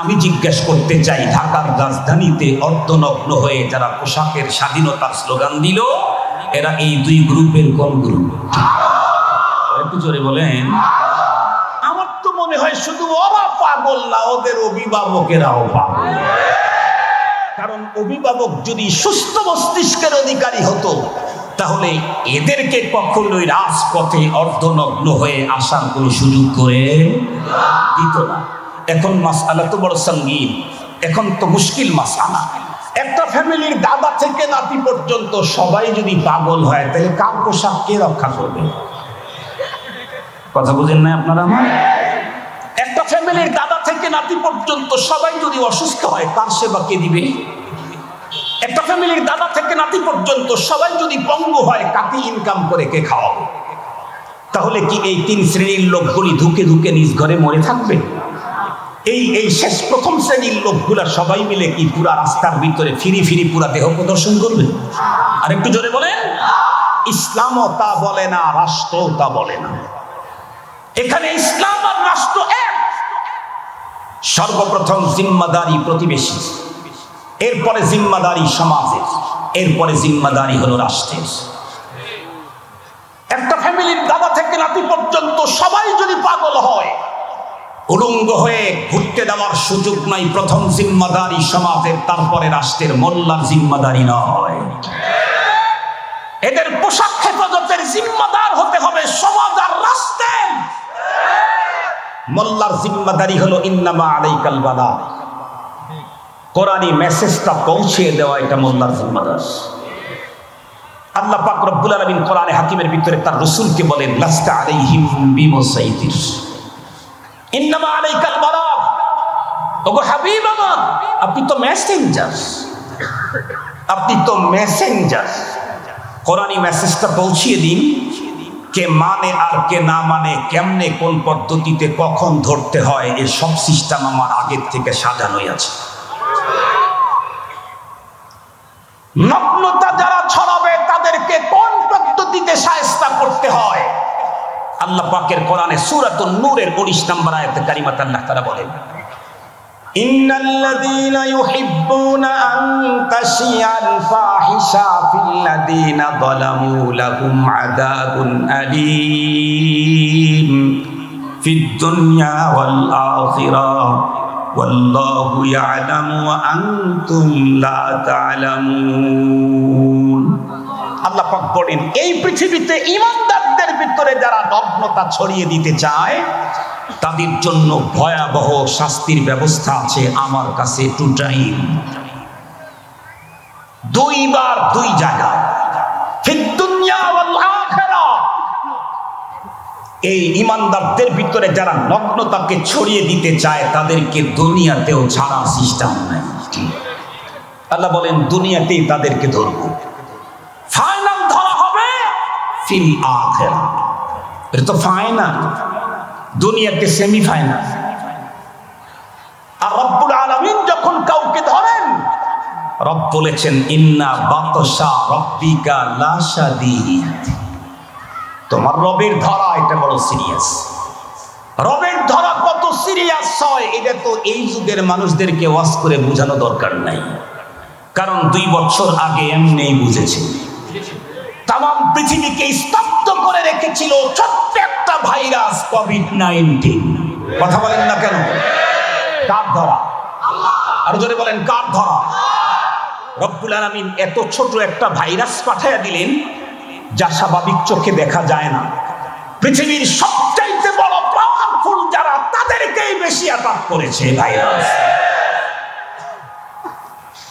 আমি জিজ্ঞেস করতে চাই, ঢাকার রাজধানীতে অর্ধনগ্ন হয়ে যারা পোশাকের স্বাধীনতার স্লোগান দিল, এরা এই দুই গ্রুপের কোন গ্রুপ? একটু জোরে বলেন। আমার তো মনে হয় শুধু ওরা পাগল না, ওদের অভিভাবকেরাও পাগল। কারণ অভিভাবক যদি সুস্থ মস্তিষ্কের অধিকারী হতো, তাহলে এদেরকে কখনোই রাজপথে অর্ধনগ্ন হয়ে আসার কোনো সুযোগ করে দিত না। এখন মাসালা তো বড় সঙ্গীন, এখন তো মুশকিল মাস মাসালা একটা ফ্যামিলির দাদা থেকে নাতি পর্যন্ত সবাই যদি পাগল হয়, তাহলে কার পোশাক কে রক্ষা করবে? কথা বুঝেন না আপনারা আমার? একটা ফ্যামিলির দাদা থেকে নাতি পর্যন্ত সবাই যদি অসুস্থ হয়, তার সেবা কে দিবে? একটা ফ্যামিলির দাদা থেকে নাতি পর্যন্ত সবাই যদি পঙ্গু হয়, কাকে ইনকাম করে কে খাওয়াবে? তাহলে কি এই তিন শ্রেণির লোকগুলি ধুকে ধুকে নিজ ঘরে মরে থাকবে? এই এই শেষ প্রথম শ্রেণির লোকগুলা সবাই মিলে কি পুরা রাস্তার ভিতরে ফিরি ফিরি পুরা দেহ প্রদর্শন করবে? আর একটু জোরে বলেন, ইসলামও তা বলে না, রাষ্ট্রও তা বলে না। এখানে ইসলাম আর রাষ্ট্র এক। সর্বপ্রথম জিম্মাদারি প্রতিবেশী। এরপরে জিম্মাদারি সমাজের। এরপরে জিম্মাদারি হলো রাষ্ট্রের। একটা ফ্যামিলির দাদা থেকে নাতি পর্যন্ত সবাই যদি পাগল হয় উলঙ্গ হয়ে ঘুরতে দেওয়ার সুযোগ নাই প্রথম জিম্মাদারি সমাজের, তারপরে রাষ্ট্রের, মোল্লার জিম্মাদারি নয়। এদের পোশাক হেফাজতের জিম্মাদার হতে হবে সমাজ আর রাষ্ট্রের। মোল্লার জিম্মাদারি হলো, ইন্নামা আলাইকাল বালা। কোরআনি মেসেজটা পৌঁছে দেওয়া এটা মোল্লার জিম্মাদার। আল্লাহ পাক রব্বুল আলামিন কোরআনে হাকিমের ভিতরে তার রসুলকে বলেন, লাস্তা আলাইহিম বিমুসাইতির। ইন্নামা আলাইকাল বালাগ। ওগো হাবিব আমার, আপনি তো মেসেঞ্জার আপনি তো মেসেঞ্জার কোরআনি মেসেজটা পৌঁছিয়ে দিন, কে মানে আর কে না মানে কেমনে, কোন পদ্ধতিতে, কখন ধরতে হয় এর সব সিস্টেম আমার আগের থেকে সাজানোই আছে। নগ্নতা যারা ছড়াবে, তাদেরকে কোন পদ্ধতিতে সায়স্তা করতে হয়? আল্লাহ পাকের কোরআনে সূরাতুন নূরের 19 নম্বর আয়াতে কারিমাত আল্লাহ তাআলা বলেন إن الذين يحبون أن تشيع الفاحشة في الذين ظلموا لهم عذاب أليم في الدنيا والآخرة والله يعلم وأنتم لا تعلمون আল্লাহ পাক বলেন, এই পৃথিবীতে ইমানদারদের ভিতরে যারা নগ্নতা ছড়িয়ে দিতে চায়, তাদের জন্য ভয়াবহ শাস্তির ব্যবস্থা আছে আমার কাছে টু টাইম দুইবার দুই জায়গা এই ইমানদারদের ভিতরে যারা নগ্নতাকে ছড়িয়ে দিতে চায়, তাদেরকে দুনিয়াতেও ছাড়া সিস্টেম নাই। আল্লাহ বলেন, দুনিয়াতেই তাদেরকে ধরবো। ফিল আখিরা এটা তো ফাইনাল দুনিয়াতে সেমিফাইনাল আর রব্বুল আলামিন যখন কাউকে ধরেন, রব বলেছেন, ইন্না বাতসা রব্বিকা লা শাদীদ। তোমার রবের ধরা এটা বড় সিরিয়াস রবের ধরা কত সিরিয়াস হয়, এটা তো এই যুগের মানুষদেরকে ওয়াজ করে বোঝানো দরকার নাই। কারণ দুই বছর আগে এমনিই বুঝেছে। তাম পৃথিবীকে স্তব্ধ করে রেখেছিল ছোট্ট একটা ভাইরাস কোভিড নাইন্টিন কথা বলেন না কেন? কার ধরা? আর জোরে বলেন, কার ধরা? রব্বুল আলামিন এত ছোট একটা ভাইরাস পাঠাইয়া দিলেন, যা স্বাভাবিক চোখে দেখা যায় না। পৃথিবীর সবচাইতে বড় পাওয়ারফুল যারা, তাদেরকেই বেশি অ্যাটাক করেছে ভাইরাস।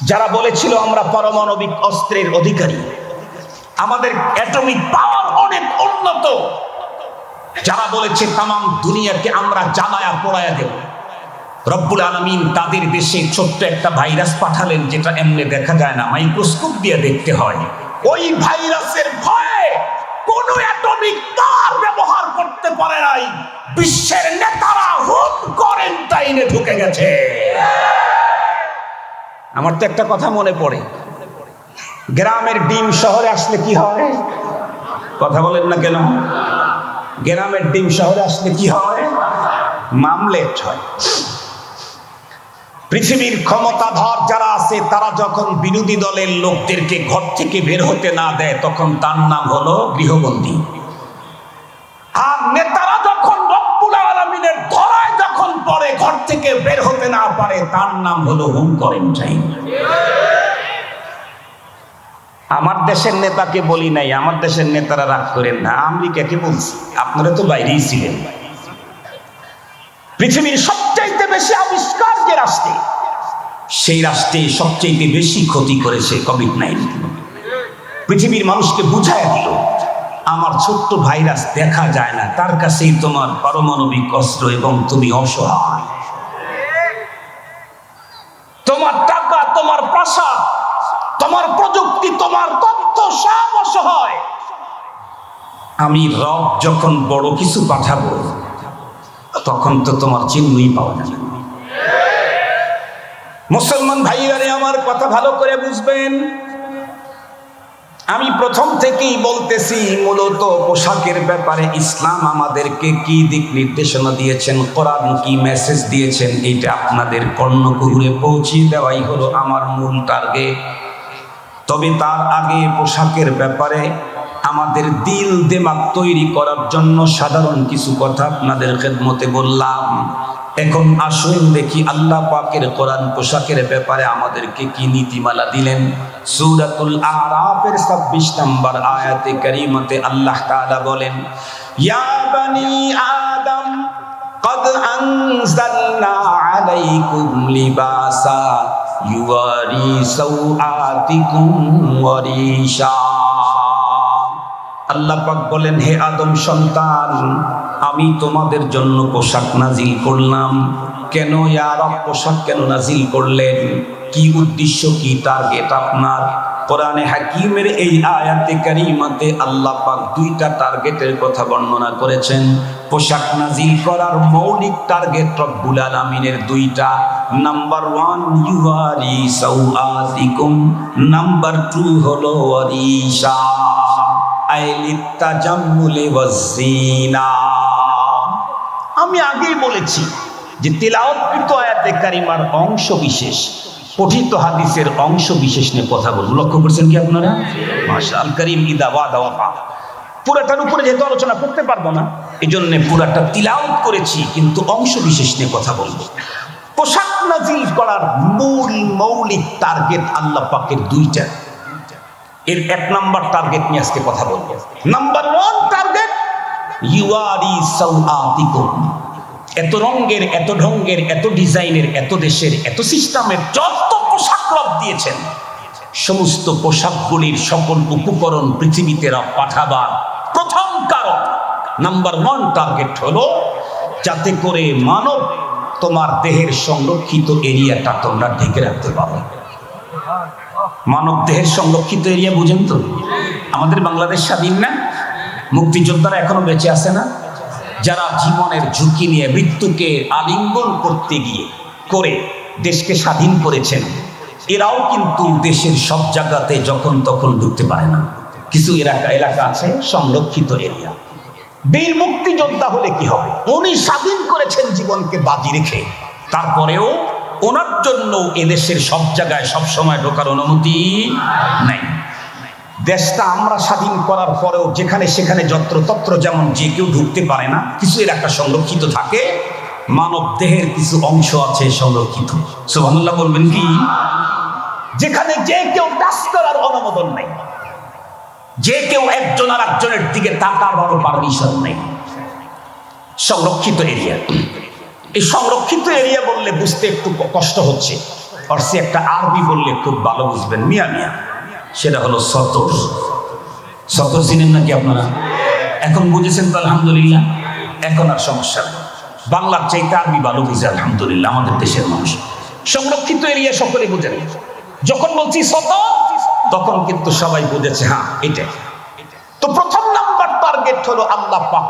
যারা বলেছিল, আমরা পারমাণবিক অস্ত্রের অধিকারী। আমাদের অ্যাটমিক পাওয়ার অনেক উন্নত। যারা বলেছে তাম দুনিয়াকে আমরা জ্বালায়া পোড়ায়া দেব। রব্বুল আলমিন তাদের দেশে ছোট্ট একটা ভাইরাস পাঠালেন যেটা এমনি দেখা যায় না, মাইক্রোস্কোপ দিয়ে দেখতে হয়। ওই ভাইরাসের ভয়ে কোন অ্যাটমিক তার ব্যবহার করতে পারে নাই। বিশ্বের নেতারা হোম কোয়ারেন্টাইনে ঢুকে গেছে। আমার তো একটা কথা মনে পড়ে। গ্রামের ডিম শহরে আসলে কি হয়? কথা বলেন না কেন? গ্রামের ডিম শহরে আসলে কি হয়? মামলেট হয়। পৃথিবীর ক্ষমতাধর যারা আছে, তারা যখন বিরোধী দলের লোকদেরকে ঘর থেকে বের হতে না দেয়, তখন তার নাম হলো গৃহবন্দী। আর নেতারা যখন রব্বুল আলমিনের ধরায় যখন পরে ঘর থেকে বের হতে না পারে, তার নাম হলো হুম হোম কোয়ারেন্টাইন আমার দেশের নেতাকে বলি নাই, আমার দেশের নেতারা রাগ করেন না। আমেরিকাকে বলছি, আপনারা তো বাইরেই ছিলেন। পৃথিবীর সবচাইতে বেশি আবিষ্কার যে রাষ্ট্রে, সেই রাষ্ট্রে সবচাইতে বেশি ক্ষতি করেছে কোভিড নাইন্টিন পৃথিবীর মানুষকে বুঝায় দিল, আমার ছোট্ট ভাইরাস দেখা যায় না, তার কাছেই তোমার পারমাণবিক অস্ত্র এবং তুমি অসহায় তোমার টাকা তোমার প্রাসাদ তোমার প্রযুক্তি তোমার তথ্য সব অসহায় আমি রব যখন বড় কিছু পাঠাবো, তখন তো তোমার চিহ্নই পাওয়া যাবে। মুসলমান ভাইয়ারে, আমার কথা ভালো করে বুঝবেন আমি প্রথম থেকেই বলতেছি, মূলত পোশাকের ব্যাপারে ইসলাম আমাদেরকে কি দিক নির্দেশনা দিয়েছেন, কোরআন কি মেসেজ দিয়েছেন এটা আপনাদের কর্ণকুহুরে পৌঁছিয়ে দেওয়াই হলো আমার মূল টার্গেট তবে তার আগে পোশাকের ব্যাপারে আমাদের দিল দেমাগ তৈরি করার জন্য সাধারণ কিছু কথা আপনাদের খেদমতে বললাম এখন আসুন দেখি আল্লাহ পাকের কোরআন পোশাকের ব্যাপারে আমাদেরকে কি নীতিমালা দিলেন সূরাতুল আরাফের 26 নম্বর আয়াতে কারিমতে আল্লাহ তাআলা বলেন ইয়া বানি আদম قد أنزلنا عليكم لباسا يواري سوآتكم وريشا আল্লাহ পাক বলেন, হে আদম সন্তান, আমি তোমাদের জন্য পোশাক নাজিল করলাম। কেন ইয়ার পোশাক কেন নাজিল করলেন? কি উদ্দেশ্য, কি টার্গেট আপনার? কোরআনে হাকিমের এই আয়াতে কারিমাতে আল্লাহ পাক দুইটা টার্গেটের কথা বর্ণনা করেছেন। পোশাক নাজিল করার মৌলিক টার্গেট রব্বুল আলামিনের দুইটা। নাম্বার ওয়ান ইউআরি সাউআতিকুম নাম্বার টু হলো ওয়াজিনা আমি আগেই বলেছি যে তেলাওয়াতকৃত আয়াতে কারিমার অংশ বিশেষ, পঠিত হাদিসের অংশ বিশেষ নিয়ে কথা বলব। লক্ষ্য করছেন কি আপনারা? মাশা আল করিম ইদা ওয়াদা ওয়াফা পুরাটার উপরে যেহেতু আলোচনা করতে পারব না এই জন্য পুরাটা তিলাওয়াত করেছি, কিন্তু অংশ বিশেষ নিয়ে কথা বলব। পোশাক নাজিল করার মূল মৌলিক টার্গেট আল্লাহ পাকের দুইটা। এর এক নাম্বার টার্গেট নিয়ে আজকে কথা বলব। নাম্বার ওয়ান টার্গেট ইউআরি সাউআতিকুম। এত রঙের, এত ঢঙ্গের, এত ডিজাইনের, এত দেশের, এত সিস্টেমের যত পোশাক রব দিয়েছেন, সমস্ত পোশাকগুলির সকল উপকরণ পৃথিবীতে পাঠাবার প্রথম কারণ নাম্বার ওয়ান টার্গেট হলো, যাতে করে মানব তোমার দেহের সংরক্ষিত এরিয়াটা তোমরা ঢেকে রাখতে পারো। মানব দেহের সংরক্ষিত এরিয়া বুঝেন তো? আমাদের বাংলাদেশ স্বাধীন না? মুক্তিযোদ্ধারা এখনও বেঁচে আছে না? যারা জীবনের ঝুঁকি নিয়ে মৃত্যুকে আলিঙ্গন করতে গিয়ে, করে দেশকে স্বাধীন করেছেন, এরাও কিন্তু দেশের সব জায়গাতে যখন তখন ঢুকতে পারে না। কিছু এলাকা এলাকা আছে, সংরক্ষিত এরিয়া। বীর মুক্তিযোদ্ধা হলে কি হবে? উনি স্বাধীন করেছেন জীবনকে বাজি রেখে। তারপরেও ওনার জন্য এদেশের সব জায়গায় সব সময় ঢোকার অনুমতি নাই। দেশটা আমরা স্বাধীন করার পরেও যেখানে সেখানে যত্রতত্র যেমন যে কেউ ঢুকতে পারে না, কিছু এলাকা সংরক্ষিত থাকে, মানব দেহের কিছু অংশ আছে সংরক্ষিত। সুবহানাল্লাহ বলবেন কি? যেখানে যে কেউ টাচ করার অনুমোদন নেই, যে কেউ একজন আর একজনের দিকে বড় পারমিশন নেই। সংরক্ষিত এরিয়া। এই সংরক্ষিত এরিয়া বললে বুঝতে একটু কষ্ট হচ্ছে। অর্থে একটা আরবি বললে খুব ভালো বুঝবেন। মিয়া মিয়া। সেটা হলো সতর। সতর চিনেন নাকি আপনারা? এখন বুঝেছেন তো আলহামদুলিল্লাহ। এখন আর সমস্যা বাংলার চাইতে আরবি ভালো বুঝে আলহামদুলিল্লাহ আমাদের দেশের মানুষ। সংরক্ষিত এরিয়া সকলে বুঝেন। যখন বলছি সতর, তখন কিন্তু সবাই বুঝেছে হ্যাঁ এটাই। তো প্রথম নাম্বার টার্গেট হলো আল্লাহ পাক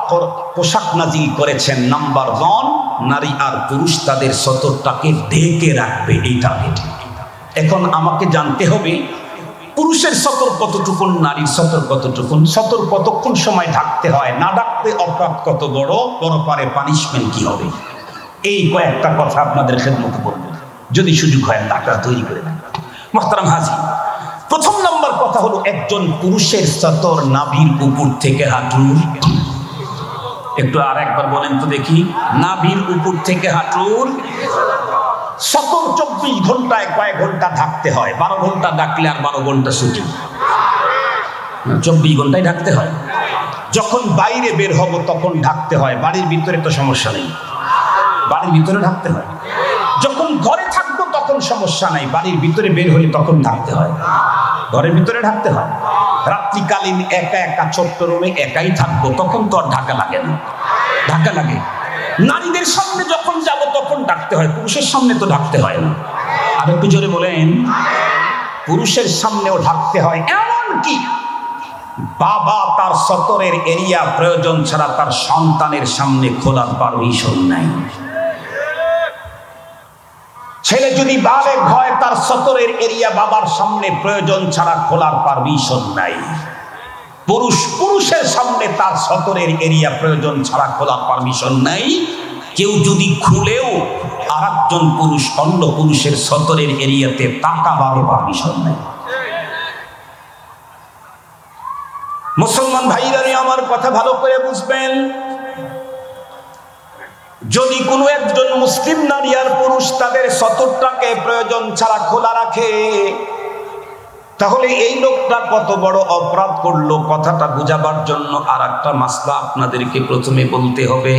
পোশাক নাজিল করেছেন। নাম্বার ওয়ান নারী আর পুরুষ তাদের সতরটাকে ঢেকে রাখবে, এই টার্গেট এখন আমাকে জানতে হবে, পুরুষের সতর কতটুকুন নারীর সতর কতটুকুন সতর কতক্ষণ সময় ঢাকতে হয়, না ডাকতে অপরাধ কত বড় বড় পারে পানিশমেন্ট কি হবে? এই কয়েকটা কথা আপনাদের খেদমত করব যদি সুযোগ হয় টাকা তৈরি করে দেন হাজি, প্রথম কথা হলো একজন পুরুষের সতর নাভির উপর থেকে হাঁটুর একটু আর একবার বলেন তো দেখি। নাভির উপর থেকে হাঁটুর সতর চব্বিশ ঘন্টায় কয়েক ঘণ্টা থাকতে হয়। বারো ঘণ্টা ডাকলে আর বারো ঘণ্টা চব্বিশ ঘন্টায় ঢাকতে হয়। যখন বাইরে বের হব তখন ঢাকতে হয়। বাড়ির ভিতরে তো সমস্যা নেই। বাড়ির ভিতরে ঢাকতে হয়। যখন ঘরে থাকব তখন সমস্যা নাই। বাড়ির ভিতরে বের হলে তখন ঢাকতে হয়। ঘরের ভিতরে ঢাকতে হয়। রাত্রিকালীন একা একা ছোট্ট রুমে একাই থাকব, তখন তো আর ঢাকা লাগে না। ঢাকা লাগে। নারীদের সামনে যখন যাব, তখন ডাকতে হয়। পুরুষের সামনে তো ঢাকতে হয় না। আর একটু জোরে বলেন, পুরুষের সামনেও ঢাকতে হয় এমন কি? বাবা তার সতরের এরিয়া প্রয়োজন ছাড়া তার সন্তানের সামনে খোলার পারমিশন নাই। ছেলে যদি বালেক হয় তার সতরের এরিয়া বাবার সামনে প্রয়োজন ছাড়া খোলার পারমিশন নাই। পুরুষ পুরুষের সামনে তার সতরের এরিয়া প্রয়োজন ছাড়া খোলার পারমিশন নাই। কেউ যদি খুলেও আর একজন পুরুষ অন্য পুরুষের সতরের এরিয়াতে তাকাবারও পারমিশন নাই। মুসলমান ভাইরা আমার কথা ভালো করে বুঝবেন? যদি কোনো একজন মুসলিম নারী আর তাদের সতরটাকে প্রয়োজন ছাড়া খোলা রাখে। তাহলে এই লোকটা কত বড় অপরাধ করল কথাটা বুঝাবার জন্য আর একটা মাসলা আপনাদেরকে প্রথমে বলতে হবে।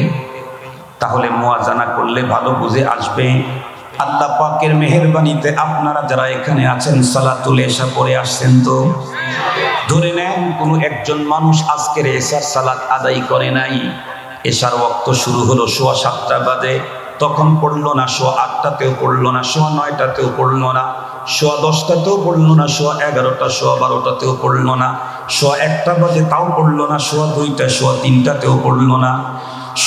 তাহলে মোয়াজানা করলে ভালো বুঝে আসবে। আল্লাহ পাকের মেহরবানিতে আপনারা যারা এখানে আছেন, সালাতুল এসা পরে আসছেন তো? ধরে নেন কোনো একজন মানুষ আজকের এসার সালাত আদায় করে নাই। এসার ওক্ত শুরু হলো সোয়া সাতটা বাজে। তখন পড়ল না, সোয়া আটটাতেও পড়ল না, সোয়া নয়টাতেও পড়ল না, সোয়া দশটাতেও পড়ল না, সোয়া এগারোটা, সোয়া বারোটাতেও পড়ল না, সোয়া একটা বাজে তাও পড়ল না, সোয়া দুইটা, সোয়া তিনটাতেও পড়ল না।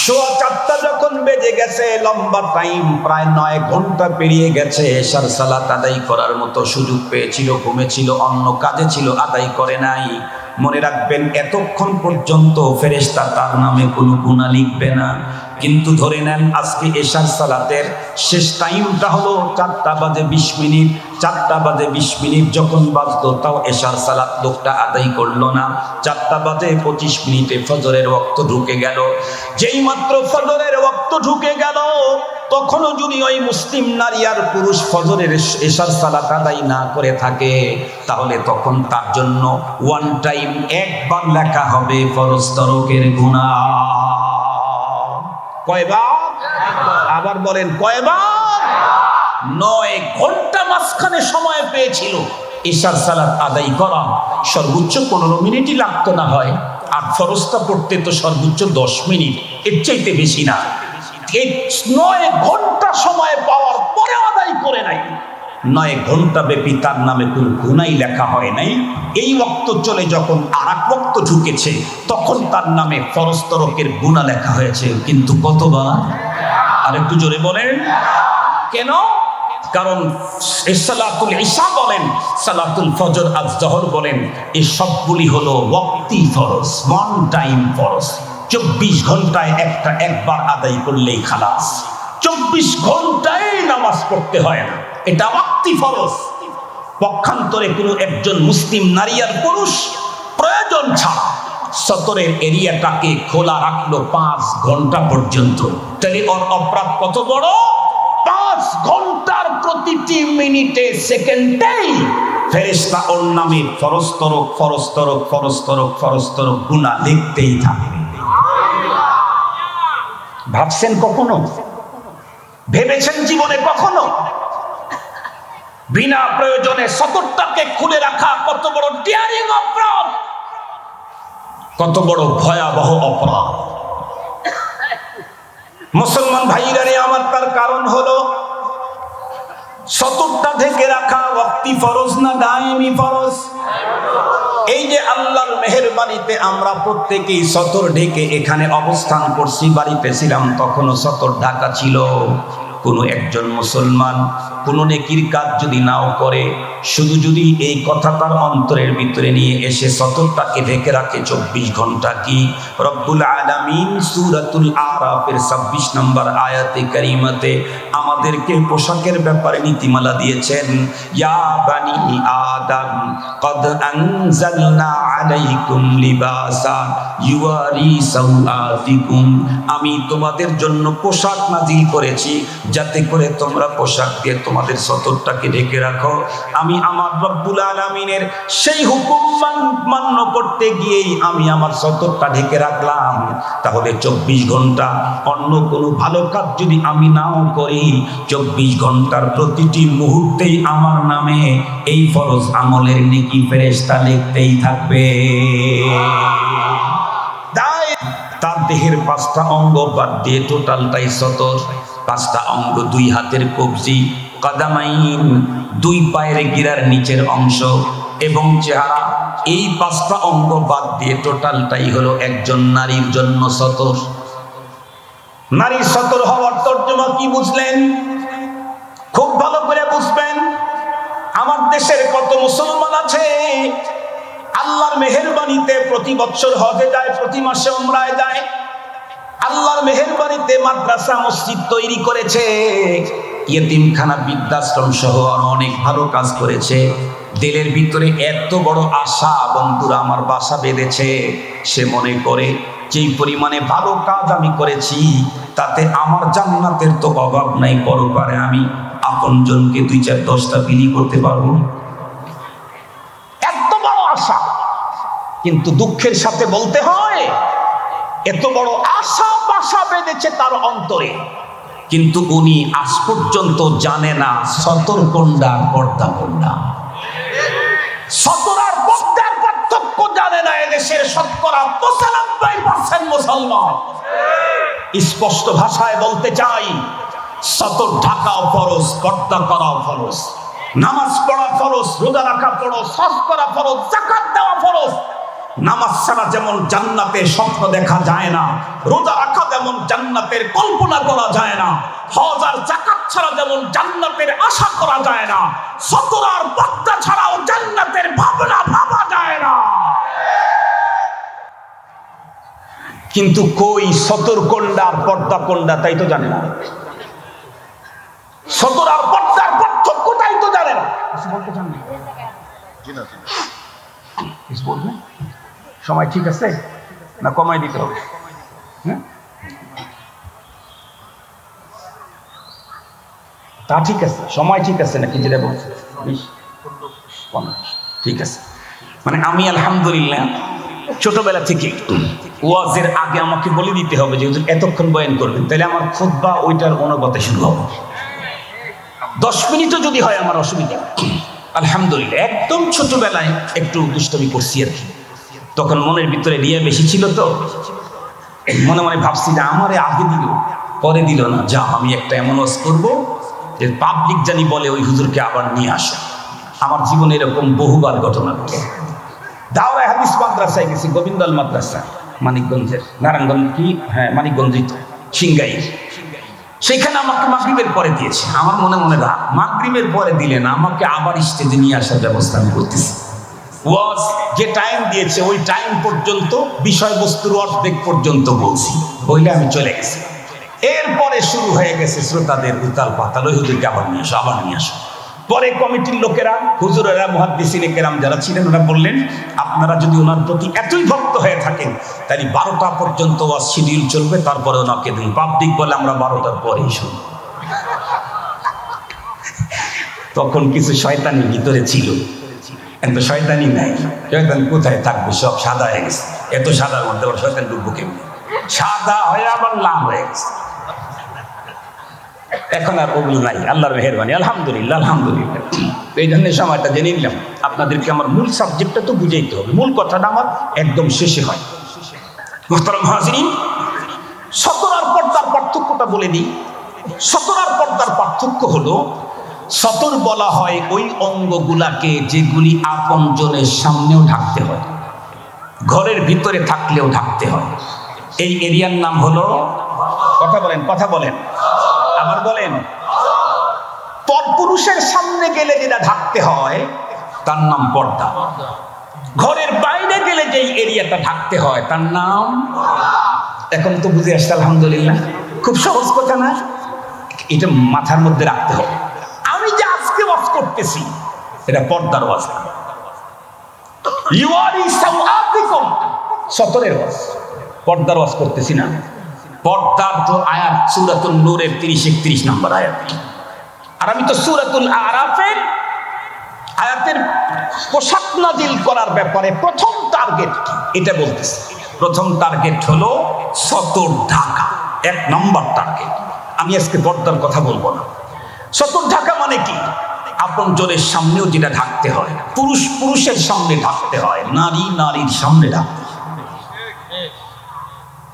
সোয়া চারটা যখন বেজে গেছে, লম্বা টাইম প্রায় নয় ঘণ্টা পেরিয়ে গেছে, এসার সালাত আদায় করার মতো সুযোগ পেয়েছিল, ঘুমেছিল, অন্য কাজে ছিল, আদায় করে নাই। মনে রাখবেন, এতক্ষণ পর্যন্ত ফেরেস্তা তার নামে কোনো গুণা লিখবে না। কিন্তু ধরে নেন, আজকে এশার সালাতের শেষ টাইমটা হলো চারটা বাজে বিশ মিনিট। চারটা বাজে বিশ মিনিট যখন বাজতো তাও এশার সালাত লোকটা আদায় করল না। চারটা বাজে পঁচিশ মিনিটে ফজরের রক্ত ঢুকে গেল। যেই মাত্র ফজরের রক্ত ঢুকে গেল তখনও যদি ওই মুসলিম নারী আর পুরুষ ফজরের এশার সালাত আদায় না করে থাকে, তাহলে তখন তার জন্য ওয়ান টাইম একবার লেখা হবে ফরজ তরকের গুণা কয়বার? আবার বলেন, কয়বার? নয় ঘণ্টা মাঝখানে সময় পেয়েছিল ঈশার সালাত আদায় করা। সর্বোচ্চ পনেরো মিনিটই লাগতো না হয়, আর ফরজটা পড়তে তো সর্বোচ্চ দশ মিনিট, এর চাইতে বেশি না। এই নয় ঘণ্টা সময় পাওয়ার পরে আদায় করে নাই। নয় ঘণ্টা ব্যাপী তার নামে কোনো গুনাই লেখা হয় নাই। এই বক্ত চলে যখন আর এক বক্ত ঢুকেছে তখন তার নামে ফরস্তরকের গুণা লেখা হয়েছে। কিন্তু কতবার? আর একটু জোরে বলেন। কেন? কারণ সালাতুল ঈশা বলেন, সালাতুল ফজর আজ জহর বলেন এই সবগুলি হলো ফরজ ওয়ান টাইম ফরজ। চব্বিশ ঘন্টায় একটা একবার আদায় করলেই খালাস। চব্বিশ ঘন্টায় নামাজ পড়তে হয় না। এটা ওয়াক্তি ফরজ। পক্ষান্তরে কোনো একজন মুসলিম নারী আর পুরুষ প্রয়োজন ছাড়া সতরের এরিয়াটাকে খোলা রাখল পাঁচ ঘণ্টা পর্যন্ত। তাহলে ওর অপরাধ কত বড়? পাঁচ ঘণ্টার প্রতিটি মিনিটে, সেকেন্ডেই ফেরেস্তা ওর নামে ফরস্তরক ফরস্তরক ফরস্তরক ফরস্তরক গুণা লিখতেই থাকবে ভাবছেন কখনো? ভেবেছেন জীবনে কখনো? বিনা প্রয়োজনে সতর্কতাকে খুলে রাখা কত বড় ডিয়ারিং অপরাধ! কত বড় ভয়াবহ অপরাধ! মুসলমান ভাইরা আমার তার কারণ হলো সতর্কতা থেকে রাখা ভক্তি ফরজ না দায়মি ফরজ? এই যে আল্লাহর মেহরবানিতে আমরা প্রত্যেকেই সতর ঢেকে এখানে অবস্থান করছি বাড়িতে ছিলাম তখনও সতর ঢাকা ছিল। কোনো একজন মুসলমান কোনো নেকির কাজ যদি নাও করে, শুধু যদি এই কথা তার অন্তরের ভিতরে নিয়ে এসে সতর্কতাকে ঢেকে রাখে চব্বিশ ঘণ্টা কি? রব্বুল আলামিন সুরাতুল আরাফের ছাব্বিশ নম্বর আয়াতে কারিমাতে আমাদেরকে পোশাকের ব্যাপারে নীতিমালা দিয়েছেন, ইয়া বানি আদম, কদ আনজালনা আলাইকুম ইউয়ারি সাওআতিকুম আমি তোমাদের জন্য পোশাক নাজিল করেছি, যাতে করে তোমরা পোশাক দিয়ে তোমাদের সতরটাকে ঢেকে রাখো। আমি আমার রব্বুল আলামিনের সেই হুকুম মান্য করতে গিয়েই আমি আমার সতরটা ঢেকে রাখলাম। তাহলে চব্বিশ ঘণ্টা অন্য কোনো ভালো কাজ যদি আমি নাও করি চব্বিশ ঘণ্টার প্রতিটি মুহূর্তেই আমার নামে এই ফরজ আমলের নেকি ফেরেশতা লিখতেই থাকবে। তার দেহের পাঁচটা অঙ্গ বাদ দিয়ে টোটালটাই সতর। পাঁচটা অঙ্গ দুই হাতের কবজি, কাদামাইন, দুই পায়ের গিরার নিচের অংশ এবং চেহারা। এই পাঁচটা অঙ্গ বাদ দিয়ে টোটালটাই হলো একজন নারীর জন্য সতর। নারীর সতর হওয়ার তর্জমা কি বুঝলেন? খুব ভালো করে বুঝবেন। আমার দেশের কত মুসলমান আছে, আল্লাহর মেহেরবানিতে প্রতি বছর হজে যায়, প্রতি মাসে ওমরায় যায়। আল্লাহর মেহেরবানিতে মাদ্রাসা, মসজিদ তৈরি করেছে। ইয়েতিমখানা, বৃদ্ধাশ্রম সহ আরও অনেক ভালো কাজ করেছে। দিলের ভিতরে এত বড় আশা বন্ধুরা আমার বাসা বেঁধেছে, সে মনে করে যেই পরিমাণে ভালো কাজ আমি করেছি, তাতে আমার জান্নাতের তো অভাব নাই, পরপারে আমি আপনজনকে দুই চার দশটা বিলি করতে পারব এত বড় আশা, কিন্তু দুঃখের সাথে বলতে হয়, এত বড় আশা বাসা বেঁধেছে তার অন্তরে। কিন্তু উনি আজ পর্যন্ত জানে না, সতর্কন্ডা পর্দা সতরার পর্দার পার্থক্য এদেশের শতকরা পঁচানব্বই পার্সেন্ট মুসলমান। স্পষ্ট ভাষায় বলতে চাই, সতর ঢাকা ফরজ পর্দা করা ফরজ। নামাজ পড়া ফরজ, রোজা রাখা ফরজ, হজ করা ফরজ জাকাত দেওয়া ফরজ। নামাজ ছাড়া যেমন জান্নাতে স্বপ্ন দেখা যায় না, রোজা রাখা যেমন জান্নাতের কল্পনা করা যায় না, হজ আর জাকাত ছাড়া যেমন জান্নাতের আশা করা যায় না, সতর আর পর্দা ছাড়াও জান্নাতের ভাবনা ভাবা যায় না। কিন্তু কই সতর কোন্ডা আর পর্দা কোন্ডা তাই তো জানে না। সতর আর পর্দার পার্থক্য তাই তো জানে না। কিছু বলতে চান না? সময় ঠিক আছে? না কমাই দিতে হবে? হ্যাঁ? তা ঠিক আছে সময় ঠিক আছে নাকি যেটা বলছে? ঠিক আছে। মানে আমি আলহামদুলিল্লাহ ছোটবেলা থেকে ওয়াজের আগে আমাকে বলে দিতে হবে যে এতক্ষণ বয়ান করবেন, তাহলে আমার খুদ্া ওইটার অনুপাতে শুরু হবে। দশ মিনিটও যদি হয় আমার অসুবিধা। আলহামদুলিল্লাহ, একদম ছোটবেলায় একটু দুষ্টমি করছি আর কি। তখন মনের ভিতরে রিয়া বেশি ছিল তো। মনে মনে ভাবছি যে আমারে আগে দিল, পরে দিল না। যা, আমি একটা এমন ওয়াজ করব যে পাবলিক জানি বলে ওই হুজুরকে আবার নিয়ে আসো। আমার জীবনে এরকম বহুবার ঘটনা ঘটে। দাওয়া হাদিস মাদ্রাসায় গেছি গোবিন্দল মাদ্রাসা মানিকগঞ্জের, নারায়ণগঞ্জ কি? হ্যাঁ মানিকগঞ্জই তো সিংগাই সেখানে আমাকে মাগরিবের পরে দিয়েছে। আমার মনে মনে রাখ মাগরিবের পরে দিলে না, আমাকে আবার স্টেজে নিয়ে আসার ব্যবস্থা আমি করতেছি। ওয়াজ যে টাইম দিয়েছে, ওই টাইম পর্যন্ত, বিষয়বস্তুর অর্ধেক পর্যন্ত বলছি। বইলে আমি চলে গেছি। এরপরে শুরু হয়ে গেছে শ্রোতাদের উতাল পাতাল, ওই হুজুরকে আবার নিয়ে আসো, আবার নিয়ে আসো। পরে কমিটির লোকেরা, হুজুরেরা, মহাদ্দিসিনে কেরাম যারা ছিলেন, ওরা বললেন, আপনারা যদি ওনার প্রতি এতই ভক্ত হয়ে থাকেন, তাহলে বারোটা পর্যন্ত ওয়াজ শিডিউল চলবে, তারপরে ওনাকে দিন। পাবলিক বলে আমরা বারোটার পরেই শুনব। তখন কিছু শয়তানি ভিতরে ছিল। এত শয়তানি নাই। শয়তান কোথায় থাকবে? সব সাদা হয়ে গেছে। এত সাদার মধ্যে আবার শয়তান ডুববো কেমনি? সাদা হয়ে আবার লাল হয়ে গেছে। এখন আর ওগুলো নাই, আল্লাহর মেহরবানি। আলহামদুলিল্লাহ আলহামদুলিল্লাহ। এই জন্য সময়টা জেনে নিলাম, আপনাদেরকে আমার মূল সাবজেক্টটা তো বুঝাইতে হবে। মূল কথাটা আমার একদম শেষে হয়। মোহতারাম হাজিরিন, সতরার পর্দার পার্থক্যটা বলে দিই। সতরার পর্দার পার্থক্য হলো, সতর বলা হয় ওই অঙ্গগুলাকে যেগুলি আপনজনের সামনেও ঢাকতে হয়, ঘরের ভিতরে থাকলেও ঢাকতে হয়। এই এরিয়ার নাম হলো, কথা বলেন কথা বলেন। আবার বলেন পরপুরুষের সামনে গেলে যেটা ঢাকতে হয়, তার নাম পর্দা। ঘরের বাইরে গেলে যেই এরিয়াটা ঢাকতে হয়, তার নাম এখন তো বুঝে আসছে, আলহামদুলিল্লাহ। খুব সহজ কথা না? এটা মাথার মধ্যে রাখতে হবে। আমি যে আজকে ওয়াজ করতেছি, এটা পর্দার ওয়াজ না। ইউয়ারি সাওআতিকুম সতরের ওয়াজ। পর্দার ওয়াজ করতেছি না। পর্দার তো আয়াত সূরাতুন নূরের 30 31 নম্বর আয়াত। আর আমি তো সূরাতুল আরাফের আয়াতের পোশাক নাজিল করার ব্যাপারে প্রথম টার্গেট কি? এটা বলতেছি। প্রথম টার্গেট হলো সতর ঢাকা। এক নম্বর টার্গেট। আমি আজকে পর্দার কথা বলব না। সতর ঢাকা মানে কি? আপন জনের সামনেও যেটা ঢাকতে হয়, পুরুষ পুরুষের সামনে ঢাকতে হয়, নারী নারীর সামনে ঢাকতে।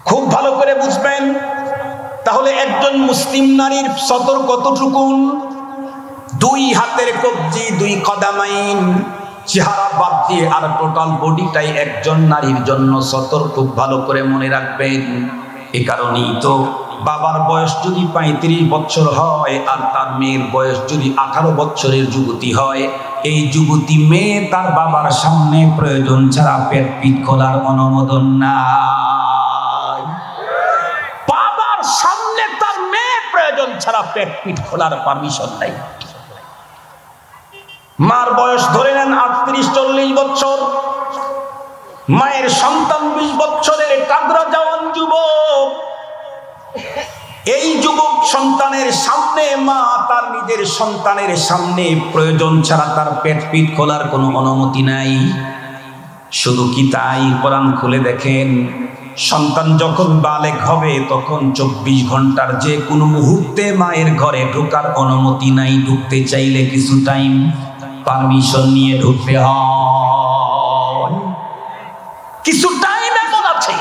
খুব ভালো করে বুঝবেন। তাহলে একজন মুসলিম নারীর সতর কতটুকুন? দুই হাতের কবজি, দুই কদামাইন, চেহারা বাদ দিয়ে আর টোটাল বডিটাই একজন নারীর জন্য সতর খুব ভালো করে মনে রাখবেন। এ কারণেই তো বাবার বয়স যদি পঁয়ত্রিশ বছর হয় আর তার মেয়ের বয়স যদি আঠারো বছরের যুবতী হয়, এই যুবতী মেয়ে তার বাবার সামনে প্রয়োজন ছাড়া পেট পিট খোলার অনুমোদন নাই। প্রয়োজন ছাড়া পেট পিট খোলার পারমিশন নাই। মার বয়স ধরে নেন আটত্রিশ, চল্লিশ বছর। মায়ের সন্তান বিশ বছরের টাগরা জওয়ান যুবক। এই যুবক সন্তানের সামনে, মা তার নিজের সন্তানের সামনে প্রয়োজন ছাড়া তার পেট পিট খোলার কোনো অনুমতি নাই। শুধু কি তাই? কোরআন খুলে দেখেন। সন্তান যখন বালেক হবে, তখন চব্বিশ ঘণ্টার যে কোনো মুহূর্তে মায়ের ঘরে ঢোকার অনুমতি নাই, ঢুকতে চাইলে কিছু টাইম পারমিশন নিয়ে ঢুকতে হয়। কিছু টাইম এমন আছে।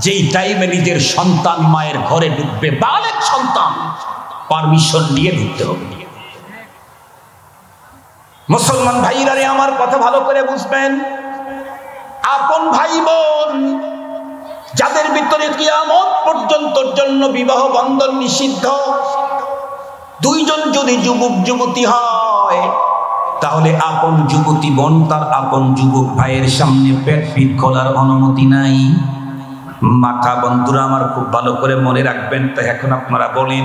যেই টাইমে নিজের সন্তান মায়ের ঘরে ঢুকবে, বালেক সন্তান পারমিশন নিয়ে ঢুকতে হবে। মুসলমান ভাইরা আমার কথা ভালো করে বুঝবেন? আপন ভাই বোন কিয়ামত পর্যন্ত জন্য বিবাহ বন্ধন নিষিদ্ধ। দুইজন যদি যুবক, যুবতী হয়, তাহলে আপন যুবতী বোন তার আপন যুবক ভাইয়ের সামনে পেট পিট খোলার অনুমতি নাই। মাথা বন্ধুরা আমার খুব ভালো করে মনে রাখবেন, তো এখন আপনারা বলেন,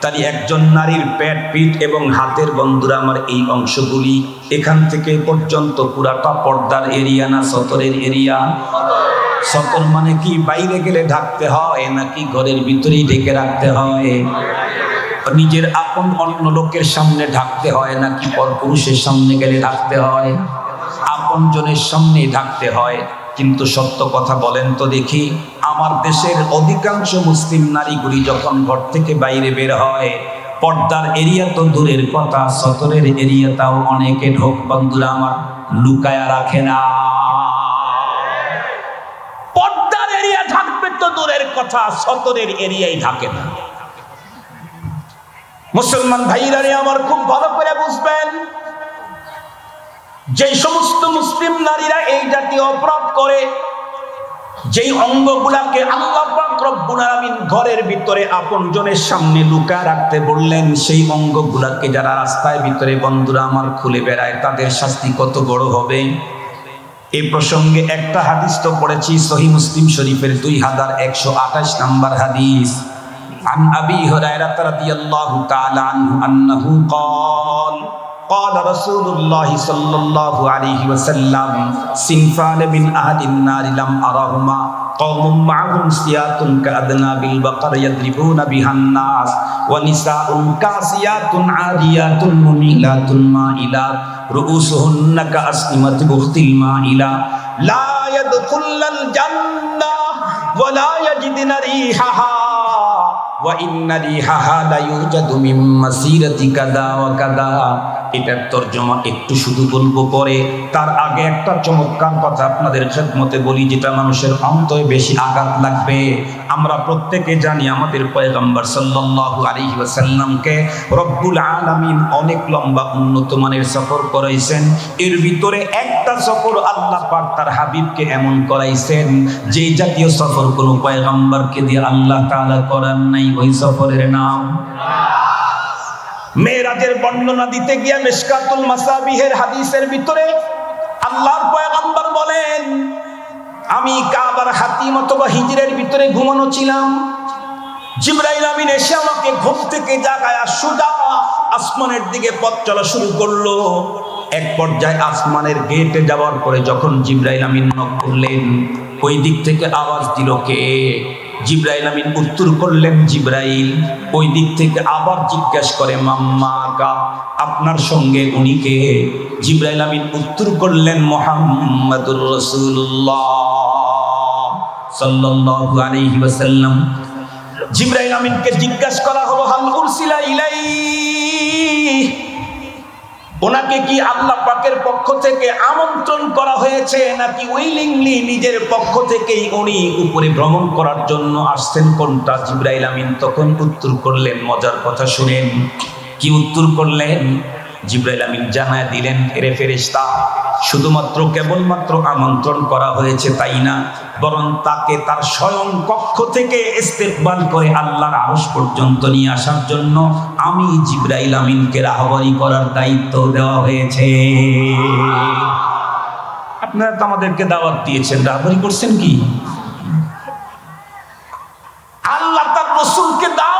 তাহলে একজন নারীর পেট পিঠ এবং হাতের বন্ধুরা আমার এই অংশগুলি এখান থেকে পর্যন্ত পুরাটা পর্দার এরিয়া না, সতরের এরিয়া? সতর মানে কি? বাইরে গেলে ঢাকতে হয়, নাকি ঘরের ভিতরেই ঢেকে রাখতে হয়? নিজের আপন অন্য লোকের সামনে ঢাকতে হয়, নাকি পরপুরুষের সামনে গেলে ঢাকতে হয়? আপন জনের সামনে ঢাকতে হয়। কিন্তু সত্য কথা বলেন তো দেখি, আমার দেশের অধিকাংশ মুসলিম নারীগুলি যখন ঘর থেকে বাইরে বের হয়, পর্দার এরিয়া তো দূরের কথা, সতরের এরিয়াটাও অনেকে ঢোক বন্ধুরা আমার লুকায়া রাখে না। তো দূরের কথা সতরের এরিয়াই ঢাকে না। মুসলমান ভাইরা আমার খুব ভালো করে বুঝবেন, যে সমস্ত মুসলিম নারীরা এই জাতীয় অপরাধ করে, যেই অঙ্গগুলাকে আল্লাহ আলামিন ঘরের ভিতরে আপনজনের সামনে লুকায় রাখতে বললেন, সেই অঙ্গগুলাকে যারা রাস্তায় ভিতরে বন্ধুরা আমার খুলে বেড়ায়, তাদের শাস্তি কত বড় হবে? এই প্রসঙ্গে একটা হাদিস তো পড়েছি সহি মুসলিম শরীফের দুই হাজার একশো আঠাশ নাম্বার হাদিস عن أبي هريرة رضي الله تعالى عنه أنه قال قال رسول الله صلى الله عليه وسلم صنفان من أهل النار لم أرهما قوم معهم سيات كأذناب البقر يضربون بها الناس ونساء كاسيات عاريات مميلات مائلات রুবুসুহুন্নাকা আসনিমাতি বুখতিল মাইলা। লা ইয়াদখুলুল জান্নাহ ওয়া লা ইয়াজিদুনা রিহাহা। এটার একটু শুধু বলব পরে। তার আগে একটা চমৎকার কথা আপনাদের খেদমতে বলি, যেটা মানুষের অন্তরে বেশি আঘাত লাগবে। আমরা প্রত্যেকে জানি আমাদের পয়গম্বর সাল্লাল্লাহু আলাইহি ওয়াসাল্লামকে রব্বুল আলামিন অনেক লম্বা উন্নত মানের সফর করাইছেন। এর ভিতরে একটা সফর আল্লাহ তার হাবিবকে এমন করাইছেন যে জাতীয় সফর কোনো পয়গম্বরকে দিয়ে আল্লাহ তাআলা করার নাই। ওই সফরের নাম। মেয়েরাজের বর্ণনা দিতে গিয়ে মিশকাতুল মাসাবিহের হাদিসের ভিতরে আল্লাহর পয়গম্বর বলেন, আমি কাবার হাতিম অথবা হিজরের ভিতরে ঘুমানো ছিলাম। জিব্রাইল আমিন এসে আমাকে ঘুম থেকে জাগায় সোজা আসমানের দিকে পথ চলা শুরু করল। এক পর্যায়ে আসমানের গেটে যাওয়ার পরে যখন জিব্রাইল আমিন নক করলেন ওই দিক থেকে আওয়াজ দিল কে? জিব্রাইল আমিন উত্তর করলেন, জিব্রাইল, ওই দিক থেকে আবার জিজ্ঞাসা করে, মাম্মা কা আপনার সঙ্গে উনি কে? জিব্রাইল আমিন উত্তর করলেন, মোহাম্মদুর রসুল্লাহ সাল্লাল্লাহু আলাইহি ওয়াসাল্লাম। জিব্রাইল আমিনকে জিজ্ঞাসা করা হলো, হাল উরসিলা ইলাই ওনাকে কি আল্লাহ পাকের পক্ষ থেকে আমন্ত্রণ করা হয়েছে নাকি উইলিংলি নিজের পক্ষ থেকেই উনি উপরে ভ্রমণ করার জন্য আসছেন? কোনটা? জিব্রাইল আমিন তখন উত্তর করলেন, মজার কথা শুনেন। কি উত্তর করলেন? জিব্রাইল আমিন জানায় দিলেন, এরে ফেরেশতা, শুধুমাত্র কেবলমাত্র আমন্ত্রণ করা হয়েছে তাই না? বরং তাকে তার স্বয়ং কক্ষ থেকে ইস্তেকবাল করে আল্লাহর আরশ পর্যন্ত নিয়ে আসার জন্য আমি জিব্রাইল আমিনকে রাহবারি করার দায়িত্ব দেওয়া হয়েছে। আপনারা তো আমাদেরকে দাওয়াত দিয়েছেন, রাহবারি করছেন কি? আল্লাহ তার রসুলকে স্বয়ং